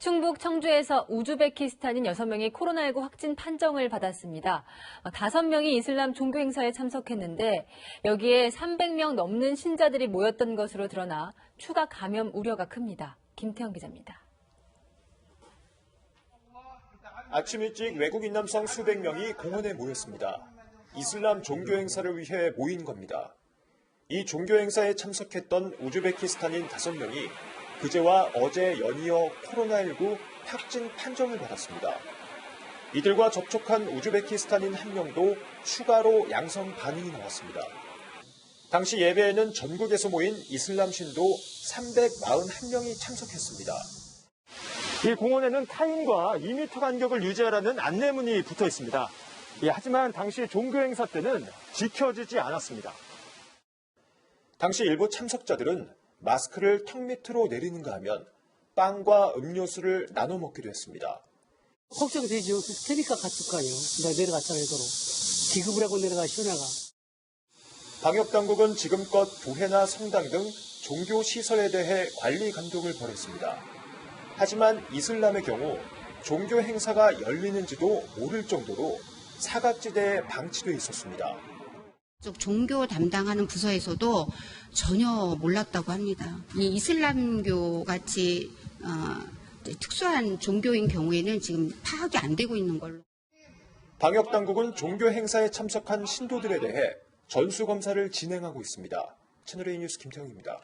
충북 청주에서 우즈베키스탄인 6명이 코로나19 확진 판정을 받았습니다. 5명이 이슬람 종교 행사에 참석했는데 여기에 300명 넘는 신자들이 모였던 것으로 드러나 추가 감염 우려가 큽니다. 김태형 기자입니다. 아침 일찍 외국인 남성 수백 명이 공원에 모였습니다. 이슬람 종교 행사를 위해 모인 겁니다. 이 종교 행사에 참석했던 우즈베키스탄인 5명이 그제와 어제 연이어 코로나19 확진 판정을 받았습니다. 이들과 접촉한 우즈베키스탄인 한 명도 추가로 양성 반응이 나왔습니다. 당시 예배에는 전국에서 모인 이슬람 신도 341명이 참석했습니다. 이 공원에는 타인과 2m 간격을 유지하라는 안내문이 붙어 있습니다. 예, 하지만 당시 종교 행사 때는 지켜지지 않았습니다. 당시 일부 참석자들은 마스크를 턱 밑으로 내리는가 하면 빵과 음료수를 나눠 먹기도 했습니다. 걱정되죠. 테니까 갔을 거 아니에요. 내가 내려갔잖아요, 서로. 기급을 하고 내려가시오, 내가. 방역당국은 지금껏 교회나 성당 등 종교 시설에 대해 관리 감독을 벌였습니다. 하지만 이슬람의 경우 종교 행사가 열리는지도 모를 정도로 사각지대에 방치돼 있었습니다. 쪽 종교 담당하는 부서에서도 전혀 몰랐다고 합니다. 이 이슬람교 같이 어, 특수한 종교인 경우에는 지금 파악이 안 되고 있는 걸로. 방역 당국은 종교 행사에 참석한 신도들에 대해 전수 검사를 진행하고 있습니다. 채널A 뉴스 김태형입니다.